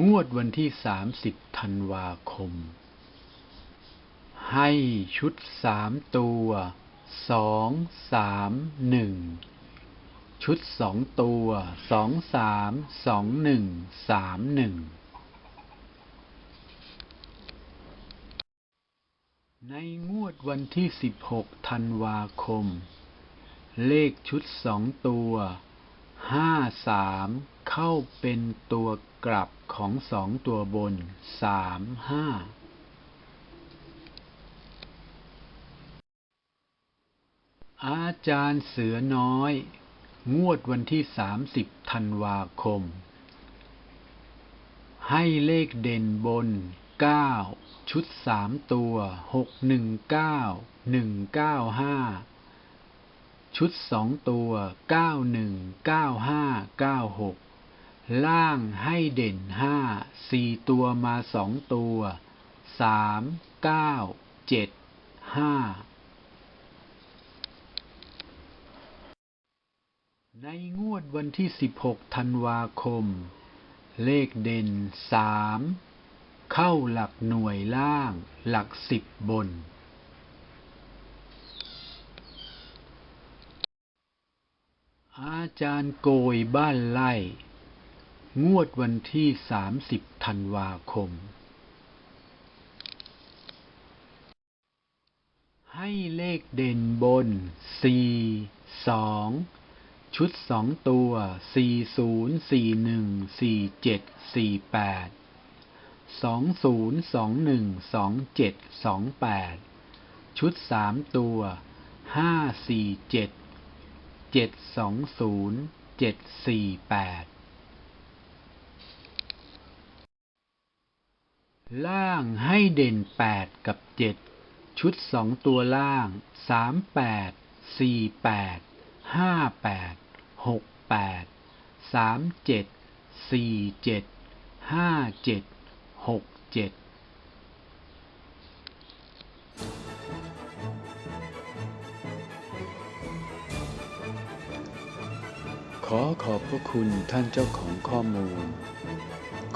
งวดวันที่ 30 ธันวาคม ให้ชุดสามตัวสองสามหนึ่งชุดสองตัวสองสามสองหนึ่งสามหนึ่งในงวดวันที่ 16 ธันวาคม เลขชุดสองตัวห้าสาม เข้าเป็นตัวกลับของสองตัวบนสามห้าอาจารย์เสือน้อย งวดวันที่ 30 ธันวาคม ให้เลขเด่นบน 9 ชุด 3 ตัว 619 195 ชุด 2 ตัว 91 95 96 ล่างให้เด่น5 4ตัวมา2ตัว3 9 7 5ในงวดวันที่ 16 ธันวาคม เลขเด่น 3 เข้าหลักหน่วยล่าง หลักสิบบน อาจารย์โกยบ้านไล่ งวดวันที่ 30 ธันวาคม ให้เลขเด่นบน 4 2 ชุด 2 ตัว 40 41 47 48 20 21 27 28 ชุด 3 ตัว 547 720 748 ล่างให้เด่น 8 กับ 7 ชุด 2 ตัวล่าง 38 48 58 68 37 47 57 67ขอขอบพระคุณท่านเจ้าของข้อมูล